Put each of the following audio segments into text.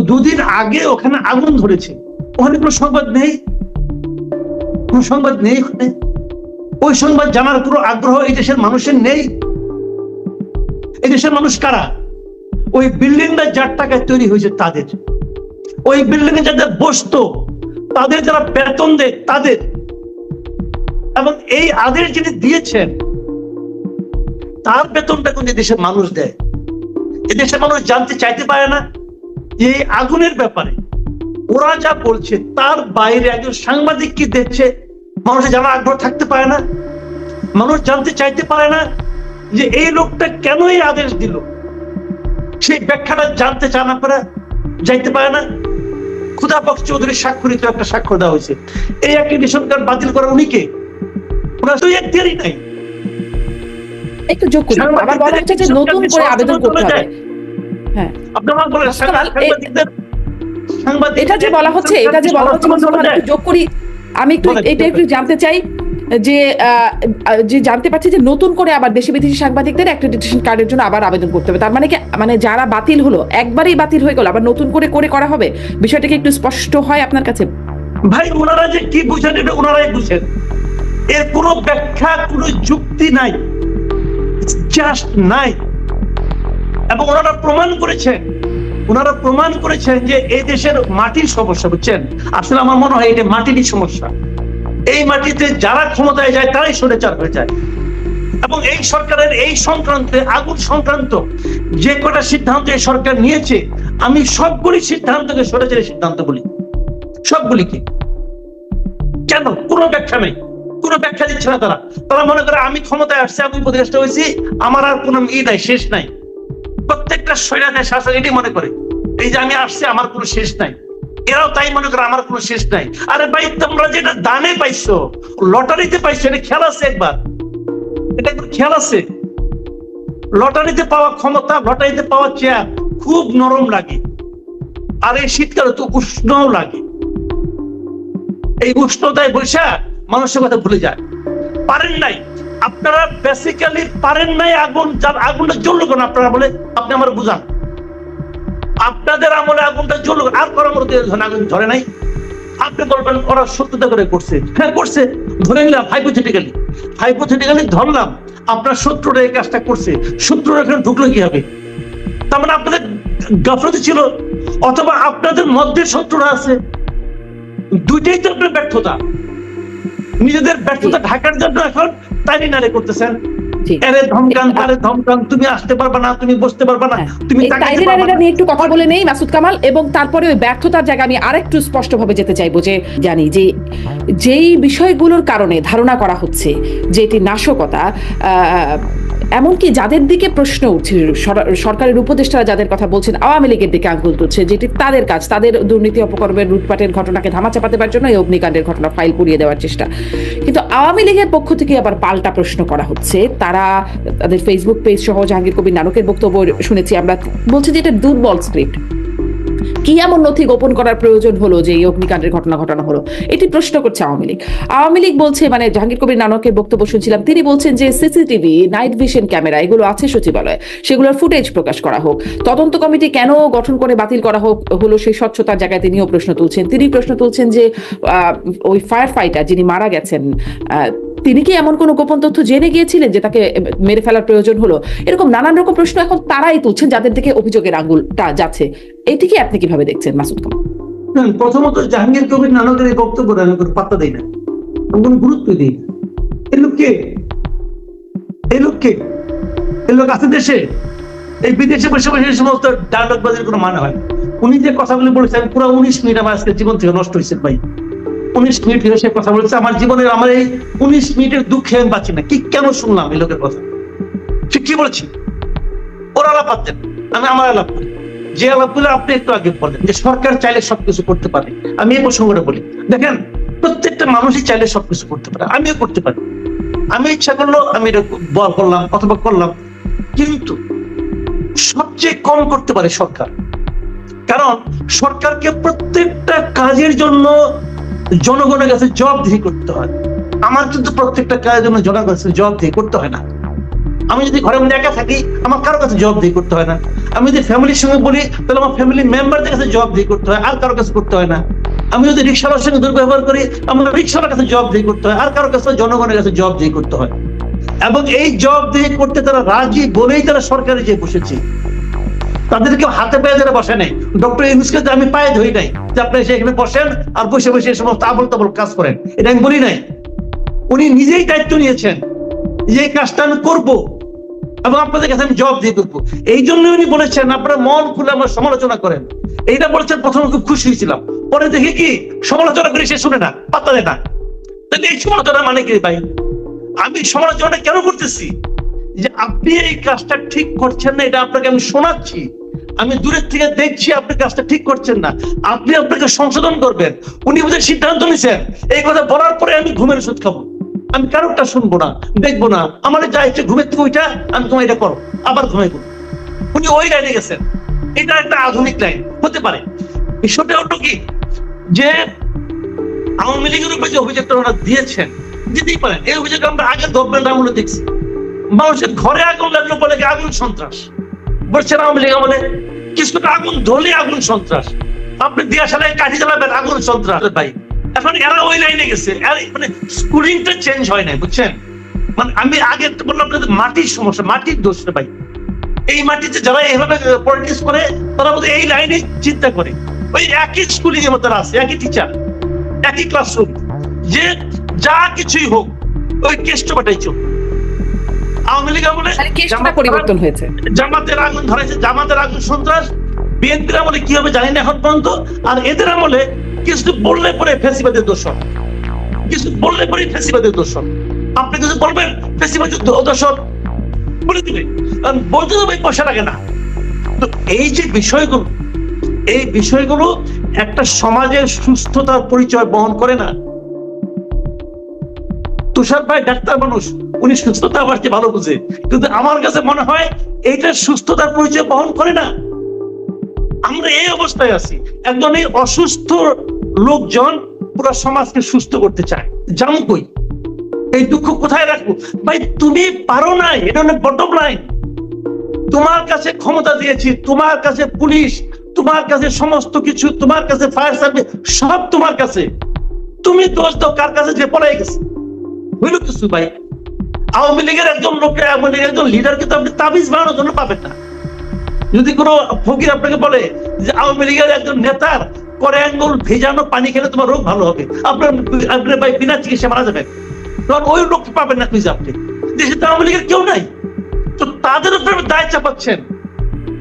দুদিন আগে ওখানে আগুন ধরেছে। ওখানে কোনো সংবাদ নেই? কোনো সংবাদ নেই ওখানে? ওই সংবাদ জানার কোনো আগ্রহ এই দেশের মানুষের নেই। এই দেশের মানুষ কারা? ওই বিল্ডিংটা যার টাকায় তৈরি হয়েছে তাদের। ওই বিল্ডিং এ যাদের বসতো, তাদের যারা বেতন দেয়, তাদের। এবং এই আদেশ যিনি দিয়েছেন, তার বেতনটা কিন্তু দেশের মানুষ দেয়। এদেশের মানুষ জানতে চাইতে পারে না। এই আগুনের ব্যাপারে ওরা যা বলছে তার বাইরে একজন সাংবাদিক কি দেখছে? মানুষের জানার আগ্রহ থাকতে পারে না। মানুষ জানতে চাইতে পারে না যে এই লোকটা কেন এই আদেশ দিল। সেই ব্যাখ্যাটা জানতে চান আপনারা যাইতে পারে না। খুদা বক্স চৌধুরীর স্বাক্ষরিত একটা স্বাক্ষর দেওয়া হয়েছে। এই অ্যাক্রিডিশন কার্ড বাতিল করা উনি কে? ওনার তো এখতিয়ারই নাই। একটু যোগ করি আবার বলা হচ্ছে যে নতুন করে আবেদন করতে হবে। হ্যাঁ। বলেন সাংবাদিকদের সাংবাদিক এটা যে বলা হচ্ছে এটা যে বলা হচ্ছে যোগ করি। আমি একটু এটা একটু জানতে চাই যে যে জানতে পারছি যে নতুন করে আবার দেশি বিদেশি সাংবাদিকদের অ্যাক্রেডিটেশন কার্ডের জন্য আবার আবেদন করতে হবে। তার মানে কি মানে যারা বাতিল হলো একবারই বাতিল হয়ে গেল আবার নতুন করে করে করা হবে? বিষয়টা কি একটু স্পষ্ট হয় আপনার কাছে? ভাই ওনারা যে কি বুঝেন এটা ওনারাই বুঝেন। এর কোনো ব্যাখ্যা কোনো যুক্তি নাই। জাস্ট নাই। এবং ওনারা প্রমাণ করেছেন। ওনারা প্রমাণ করেছেন যে এই দেশের মাটির সমস্যা, বুঝছেন? আসলে আমার মনে হয় এটা মাটিরই সমস্যা। এই মাটিতে যারা ক্ষমতায় যায়, তারাই সরেচার হয়ে যায়। এবং এই সরকারের এই সংক্রান্তে, আগুন সংক্রান্ত যে কটা সিদ্ধান্ত এই সরকার নিয়েছে, আমি সবগুলি সিদ্ধান্তকে সরেচারের সিদ্ধান্ত বলি। সবগুলিকে। কেন? কোনো ব্যাখ্যা নেই। কোনো ব্যাখ্যা দিচ্ছে না তারা। তারা মনে করে আমি ক্ষমতায় আসছে, আমি উপদেষ্টা হয়েছি, আমার আর কোনো ই নাই, শেষ নাই। প্রত্যেকটা স্বৈরাচার শাসক এটি মনে করে। এই যে আমি আসছে, আমার কোনো শেষ নাই। এরাও তাই মনে করে, আমার কোনো শেষ নাই। আরে ভাই, তোমরা যেটা দানে পাইছো, লটারিতে পাইছো, এটা খেয়াল আছে একবার? এটা একবার খেয়াল আছে? লটারিতে পাওয়া ক্ষমতা, লটারিতে পাওয়া চেয়ার খুব নরম লাগে। আর এই শীতকালে তো উষ্ণও লাগে। এই উষ্ণতায় বৈশা মানুষের কথা ভুলে যায়। পারেন নাই। আপনারা বেসিক্যালি পারেন নাই আগুন, যার আগুনটা জ্বললো কেন আপনারা বলে, আপনি আমার বুঝান। আপনাদের আমলে আগুনটা জ্বললো? আর করার মধ্যে আগুন ধরে নাই। আপনি বলবেন, ওরা সত্যতা করে করছে। হ্যাঁ করছে। ধরে নিলাম হাইপোথেটিক্যালি হাইপোথেটিক্যালি ধরলাম, আপনার শত্রুরা এই কাজটা করছে। শত্রুরা এখানে ঢুকলো কি হবে তার মানে আপনাদের গাফলতি ছিল, অথবা আপনাদের মধ্যে শত্রুরা আছে। দুইটাই তো আপনার ব্যর্থতা। নিজেদের ব্যর্থতা ঢাকার জন্য এখন তাই নারে করতেছেন জি ধমকান তারে ধমকান তুমি আসতে পারবে না তুমি বসতে পারবে না হ্যাঁ। তুমি এই তাকাইতে তাইরি পারবে নারীরা না। নিয়ে একটু কথা বলে নেই মাসুদ কামাল এবং তারপরে ওই ব্যর্থতার জায়গা আমি আরেকটু স্পষ্টভাবে যেতে চাইব যে জানি যে যেই বিষয়গুলোর কারণে ধারণা করা হচ্ছে যে এটি নাশকতা আহ, এমনকি যাদের দিকে প্রশ্ন উঠছে সরকারের উপদেষ্টারা যাদের কথা বলছেন, আওয়ামী লীগের দিকে আঙ্গুল তুলছে, যেটি তাদের কাজ, তাদের দুর্নীতি অপকর্মের লুটপাটের ঘটনাকে ধামাচাপা দেওয়ার জন্য এই অগ্নিকাণ্ডের ঘটনা ফাইল পুড়িয়ে দেওয়ার চেষ্টা। কিন্তু আওয়ামী লীগের পক্ষ থেকে আবার পাল্টা প্রশ্ন করা হচ্ছে। তারা তাদের ফেসবুক পেজ সহ জাহাঙ্গীর কবির নানকের বক্তব্য শুনেছি আমরা। বলছি যে এটা দুর্বল স্ক্রিপ্ট কি এমন নথি গোপন করার প্রয়োজন হলো যে এই অগ্নিকাণ্ডের ঘটনা ঘটানো হলো? এটি প্রশ্ন করছে আওয়ামী লীগ। আওয়ামী লীগ বলছে মানে জাহাঙ্গীর কবির নানকের বক্তব্য শুনছিলাম, তিনি বলছেন যে সিসিটিভি, নাইট ভিশন ক্যামেরা, এগুলো আছে সচিবালয়ে। সেগুলোর ফুটেজ প্রকাশ করা হোক। তদন্ত কমিটি কেন গঠন করে বাতিল করা হোক, হলো সেই স্বচ্ছতার জায়গায় তিনিও প্রশ্ন তুলছেন। তিনি প্রশ্ন তুলছেন যে ওই ফায়ার ফাইটার যিনি মারা গেছেন তিনি কি এমন কোনো গোপন তথ্য জেনে গিয়েছিলেন যে তাকে মেরে ফেলার প্রয়োজন হলো? এরকম নানান রকম প্রশ্ন এখন তারাই তুলছেন যাদের দিকে অভিযোগের আঙ্গুলটা যাচ্ছে। এটিকে আপনি কীভাবে দেখছেন, মাসুদ কামাল প্রথমত জাহাঙ্গীর কবির নানকের এই বক্তব্য আমি কোনো পাত্তা দিই না। আমি কোনো গুরুত্ব দিই এই লোক কে? এই লোক কে? এই লোক আছে দেশে? এই বিদেশে বসে বসে সমস্ত ডায়লগ বাজির কোনো মানে হয় উনি যে কথাগুলি বলেছেন, পুরো উনিশ মিনিট আমার আজকে জীবন থেকে নষ্ট হয়েছে ভাই। উনিশ মিনিট হয়ে সে কথা বলেছে। আমার জীবনের আমার এই উনিশ মিনিটের দুঃখে আমি পাচ্ছি না। কি কেন শুনলাম এই লোকের কথা? সে কি বলছি? ওর আলাপ পাচ্ছেন আমি আমার আলাপ করি। যে আলাপগুলো আপনি একটু আগে বলেন যে সরকার চাইলে সবকিছু করতে পারে। আমি এই প্রসঙ্গটা বলি। দেখেন, প্রত্যেকটা মানুষই চাইলে সবকিছু করতে পারে। আমিও করতে পারি। আমি ইচ্ছা করল আমি এটা করলাম, অথবা করলাম। কিন্তু সবচেয়ে কম করতে পারে সরকার। কারণ সরকারকে প্রত্যেকটা কাজের জন্য জনগণের কাছে জবাবদিহি করতে হয়। আমার কিন্তু প্রত্যেকটা কাজের জন্য জনগণের কাছে জবাবদিহি করতে হয় না। আমি যদি ঘরের মধ্যে একা থাকি, আমার কারও কাছে জবাবদিহি করতে হয় না। আমি যদি ফ্যামিলির সঙ্গে বলি, তাহলে আমার ফ্যামিলি মেম্বারদের কাছে জবাব দিয়ে করতে হয়, আর কারোর কাছে করতে হয় না। আমি যদি রিক্সাওয়ালার সঙ্গে দুর্ব্যবহার করি, আমার রিক্সাওয়ালার কাছে জবাব দিয়ে করতে হয়, আর কারোর কাছে জনগণের কাছে জবাব দিয়ে করতে হয়। এবং এই জবাব দিয়ে করতে তারা রাজি বলেই তারা সরকারে যে বসেছে। তাদেরকে হাতে পায়ে ধরে বসে নাই। ডক্টর ইউনুসকে আমি পায়ে ধরি নাই, যে আপনি এসে এখানে বসেন আর বসে বসে সমস্ত আবল তাবল কাজ করেন, এটা আমি বলি নাই। উনি নিজেই দায়িত্ব নিয়েছেন যে কাজটা আমি করব এবং আপনাদের কাছে আমি জবাব দিয়ে করব এই জন্য উনি বলেছেন, আপনারা মন খুলে আমার সমালোচনা করেন। এইটা বলেছেন, প্রথমে খুব খুশি হয়েছিলাম। পরে দেখি কি, সমালোচনা করে সে শুনে না, পাত্তা দেয় না। তাহলে এই সমালোচনা মানে কি ভাই? আমি সমালোচনাটা কেন করতেছি? যে আপনি এই কাজটা ঠিক করছেন না, এটা আপনাকে আমি শোনাচ্ছি। আমি দূরের থেকে দেখছি আপনি কাজটা ঠিক করছেন না। আপনি আপনাকে সংশোধন করবেন। উনি বোধহয় সিদ্ধান্ত নিছেন। এই কথা বলার পরে আমি ঘুমের ওষুধ খাব। আমি কারোরটা শুনব না, দেখব না। আমার যা ইচ্ছে ঘুমের থেকে ওইটা আমি তোমার এটা করো আবার ঘুমাইবো। উনি ওই লাইনে গেছেন। এটা একটা আধুনিক লাইন হতে পারে। বিষয়টা হলো কি? যে আওয়ামী লীগের উপরে যে অভিযোগটা ওনারা দিয়েছেন, দিতেই পারেন। এই অভিযোগ আমরা আগে গভর্নমেন্ট আমলে দেখছি। মানুষের ঘরে আগুন লাগল বলে আগুন সন্ত্রাস? বলছেন আওয়ামী লীগ আমলে কিছুটা আগুন ধরলে আগুন সন্ত্রাস। আপনি দিয়া সালে কাঠি জ্বালাবেন, আগুন সন্ত্রাস। ভাই, এখন এরা ওই লাইনে গেছে। মানে স্কুলিংটা চেঞ্জ হয় নাই, বুঝছেন? মানে আমি আগে বললাম মাটির সমস্যা, মাটির দোষ ভাই। এই মাটিতে যারা এইভাবে পলিটিক্স করে, তারা বোধহয় এই লাইনে চিন্তা করে। ওই একই স্কুলিং এর মতো আছে, একই টিচার একই ক্লাসরুম যে যা কিছুই হোক, ওই কেষ্টপাটাই চল আওয়ামী লীগ আমলে পরিবর্তন হয়েছে। জামাতের আগুন ধরেছে জামাতের আগুন সন্ত্রাস। বিএনপির আমলে কি হবে জানি না এখন পর্যন্ত। আর এদের আমলে কিছু বললে পরে ফেসিবাদের দোষণ কিছু বললে পরে ফেসিবাদের দোষণ আপনি কিছু বলবেন ফেসিবাদের দোষণ বলে দিবে। আর বলতে তো পয়সা লাগে না। তো এই যে বিষয়গুলো এই বিষয়গুলো একটা সমাজের সুস্থতার পরিচয় বহন করে না তুষার ভাই ডাক্তার মানুষ, উনি সুস্থতা আমার চেয়ে ভালো বুঝে। কিন্তু আমার কাছে মনে হয় এইটা সুস্থতার পরিচয় বহন করে না। আমরা এই অবস্থায় আছি। একজন এই অসুস্থ লোকজন পুরো সমাজকে সুস্থ করতে চায়। জাম কই? এই দুঃখ কোথায় রাখব? ভাই, তুমি পারো না এটা অনেক বটম লাইন তোমার কাছে ক্ষমতা দিয়েছি, তোমার কাছে পুলিশ, তোমার কাছে সমস্ত কিছু, তোমার কাছে ফায়ার সার্ভিস সব তোমার কাছে। তুমি দোষ দাও, কার কাছে যে পড়াই গেছে? ভাই। আওয়ামী লীগের একজন লোককে, আওয়ামী লীগের একজন লিডারকে তো আপনি তাবিজ বানানোর জন্য পাবেন না। যদি কোনো ফকির আপনাকে বলে যে আওয়ামী লীগের একজন নেতার করে আঙ্গুল ভেজানো পানি খেলে তোমার রোগ ভালো হবে, আপনার ভাই বিনা চিকিৎসা মারা যাবেন। তখন ওই লোক পাবেন না খুঁজে আপনি? দেশে তো আওয়ামী লীগের কেউ নাই। তো তাদের উপরে দায় চাপাচ্ছেন।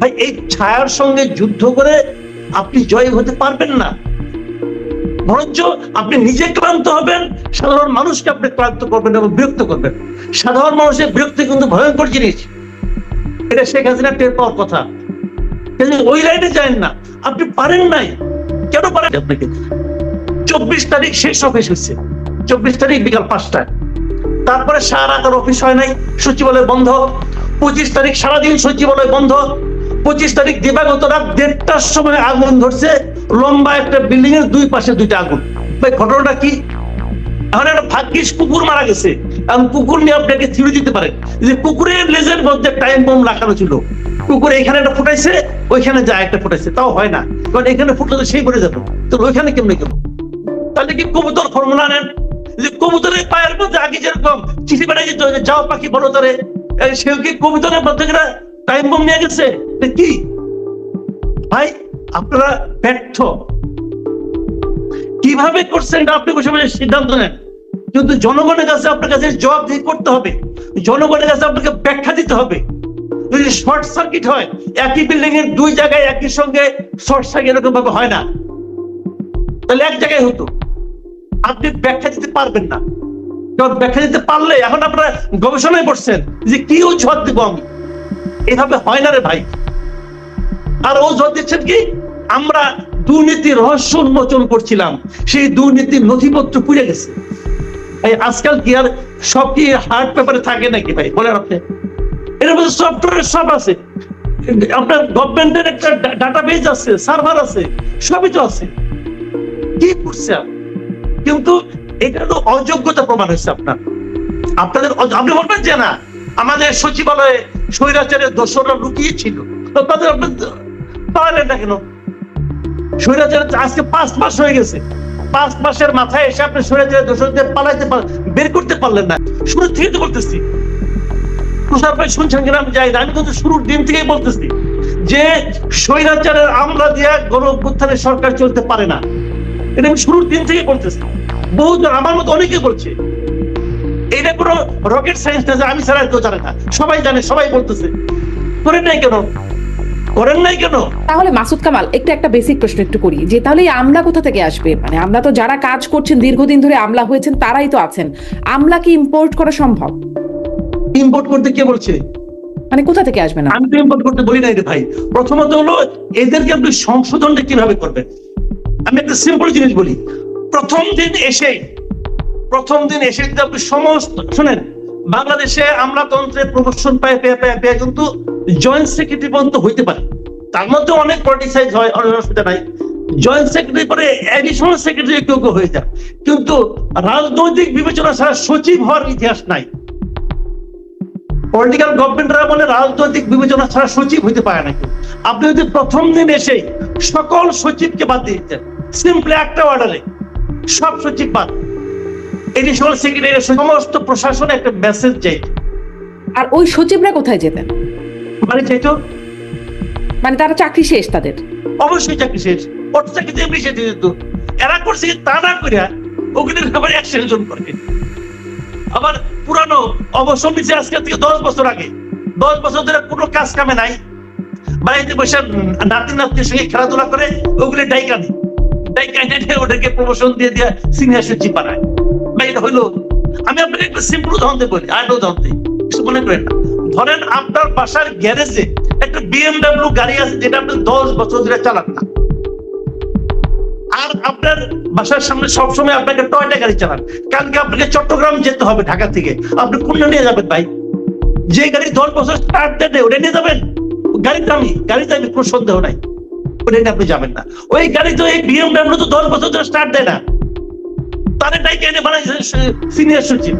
ভাই, এই ছায়ার সঙ্গে যুদ্ধ করে আপনি জয় হতে পারবেন না। বরঞ্চ আপনি নিজে ক্লান্ত হবেন সাধারণ মানুষকে আপনি ক্লান্ত করবেন এবং বিরক্ত করবেন। সাধারণ মানুষের বিরক্তি কিন্তু ভয়ঙ্কর জিনিস। এটা শেখ হাসিনা টের পাওয়ার কথা। ওই লাইনে যায় না। আপনি পারেন নাই। কেন পারেন আপনাকে চব্বিশ তারিখ শেষ অফিস হচ্ছে চব্বিশ তারিখ বিকাল পাঁচটায়। তারপরে সারা রাত আর অফিস হয় নাই। সচিবালয় বন্ধ। পঁচিশ তারিখ সারাদিন সচিবালয় বন্ধ। পঁচিশ তারিখ দিবাগত রাত দেড়টার সময় আগুন ধরছে। লম্বা একটা বিল্ডিং এর দুই পাশে দুইটা আগুন। ভাই, ঘটনাটা কি? এখন একটা ভাগ্যিস কুকুর মারা গেছে। এখন কুকুর নিয়ে আপনাকে ছিঁড়ে দিতে পারে। যে কুকুরের লেজের মধ্যে টাইম বোম লাগানো ছিল। কুকুর এখানে একটা ফুটাইছে, ওইখানে যায় একটা ফুটাইছে। তাও হয় না। কারণ এখানে ফুটলে তো সেই পড়ে যেত তো ওইখানে কেমনে গেল? তাহলে কি কবুতর ফর্মুলা নেন? যে কবুতরের পায়ের মধ্যে আগে যেরকম চিঠি বেড়াই যেত, যে যাও পাখি তারে। এই সেও কি কবুতরের মধ্যে টাইম বোম নিয়ে গেছে? কি? ভাই আপনারা ব্যর্থ। কীভাবে করছেন আপনি সিদ্ধান্ত নেন। কিন্তু জনগণের কাছে আপনার কাছে জবাবদিহি করতে হবে। জনগণের কাছে আপনাকে ব্যাখ্যা দিতে হবে। যদি শর্ট সার্কিট হয়, একই বিল্ডিং এর দুই জায়গায় একই সঙ্গে শর্ট সার্কিট এরকম ভাবে হয় না। তাহলে এক জায়গায় হতো। আপনি ব্যাখ্যা দিতে পারবেন না। কারণ ব্যাখ্যা দিতে পারলে এখন আপনারা গবেষণায় পড়ছেন যে কি অজুহাত দিব আমি? এভাবে হয় না রে ভাই। আর জোর দিচ্ছেন কি? আমরা দুর্নীতি রহস্য উন্মোচন করছিলাম। সেই দুর্নীতির নথিপত্র পুড়ে গেছে। আজকাল কি আর সব কি হার্ড পেপারে থাকে নাকি ভাই? বলেন আপনি। এর মধ্যে সফটওয়্যার সব আছে। আপনার গভর্নমেন্টের একটা ডাটাবেজ আছে সার্ভার আছে, সবই তো আছে। কি করছে কিন্তু এটা তো অযোগ্যতা প্রমাণ হয়েছে আপনার। আপনাদের আপনি বলবেন যে না, আমাদের সচিবালয়ে স্বৈরাচারের দোষরা লুকিয়ে ছিল। তাদের আপনি পালালেন না কেন স্বৈরাচার আজকে পাঁচ মাস গেছে। পাঁচ মাসের মাথায় এসে আপনি স্বৈরাচারের দোষরদের পালাইতে বের করতে পারলেন না। শুরু থেকে তো বলতেছি। তুষার ভাই শুনছেন কিনা আমি যাই না। আমি কিন্তু শুরুর দিন থেকেই বলতেছি যে স্বৈরাচারের আমলা দিয়া সরকার চলতে পারে না। এটা আমি শুরুর দিন থেকেই বলতেছি। বহুজন আমার মতো অনেকে বলছে। এটা কোনো রকেট সায়েন্স না আমি আর কেউ জানে না। সবাই জানে, সবাই বলতেছে। করে নাই কেন? করেন নাই কেন? তাহলে মাসুদ কামাল একটু একটা বেসিক প্রশ্ন একটু করি যে তাহলে এই আমলা কোথা থেকে আসবে? মানে আমরা তো যারা কাজ করছেন দীর্ঘদিন ধরে আমলা হয়েছেন তারাই তো আছেন। আমলা কি ইম্পোর্ট করা সম্ভব? ইম্পোর্ট করতে কে বলছে? মানে কোথা থেকে আসবে না? আমি তো ইম্পোর্ট করতে বলি নাই রে ভাই। প্রথমত হলো এদেরকে আপনি সংশোধনটা কীভাবে করবেন? আমি একটা সিম্পল জিনিস বলি। প্রথম দিন এসে প্রথম দিন এসে যদি আপনি সমস্ত শুনেন বাংলাদেশে আমলাতন্ত্রে প্রমোশন পায়, পেয়ে পেয়ে পেয়ে কিন্তু জয়েন্ট সেক্রেটারি পর্যন্ত হইতে পারে। তার মধ্যে অনেক পলিটিসাইজ হয়, অনেক অসুবিধা নাই। জয়েন্ট সেক্রেটারি পরে অ্যাডিশনাল সেক্রেটারি কেউ কেউ হয়ে যায় কিন্তু রাজনৈতিক বিবেচনা ছাড়া সচিব হওয়ার ইতিহাস নাই। পলিটিক্যাল গভর্নমেন্টরা বলে রাজনৈতিক বিবেচনা ছাড়া সচিব হইতে পারে না কেউ। আপনি যদি প্রথম দিন এসে সকল সচিবকে বাদ দিয়ে দিতেন সিম্পলি একটা অর্ডারে সব সচিব বাদ। এডিশনাল সেক্রেটারি সমস্ত প্রশাসনে একটা মেসেজ চাই। আর ওই সচিবরা কোথায় যেতেন? মানে চাইতো মানে তারা চাকরি শেষ তাদের? অবশ্যই চাকরি শেষ। অটো চাকরিতে এমনি শেষ হয়ে যেত। এরা করছে তা না করিয়া ওগুলির ব্যাপারে অ্যাকশন করে। আবার পুরানো অবসর নিচে আজকে থেকে দশ বছর আগে। দশ বছর ধরে কোনো কাজ কামে নাই। বাড়িতে বসে নাতি নাতির সঙ্গে খেলাধুলা করে ওগুলি ডাইকা নেই। ডাইকা ওদেরকে প্রমোশন দিয়ে দিয়ে সিনিয়র সচিব বানায়। আমি আপনাকে একটা সিম্পল উদাহরণ দিয়ে বলি আর উদাহরণ দিই। কিছু মনে করেন না। ধরেন আপনার বাসার গ্যারেজে একটা বিএমডাব্লিউ গাড়ি আছে যেটা আপনি দশ বছর ধরে চালান না। আর আপনার বাসার সামনে সবসময় আপনাকে টয়টা গাড়ি চালান। কালকে আপনাকে চট্টগ্রাম যেতে হবে ঢাকা থেকে। আপনি কোনটা নিয়ে যাবেন ভাই? যে গাড়ি দশ বছর স্টার্ট দেয় ওটা নিয়ে যাবেন? গাড়ির দামি, গাড়ি দামি কোনো সন্দেহ নাই। ওটা নিয়ে আপনি যাবেন না। ওই গাড়ি তো এই বিএমডাব্লিউ তো দশ বছর ধরে স্টার্ট দেয় না। তাদের ডাইকে এনে বানাইছে সিনিয়র সচিব।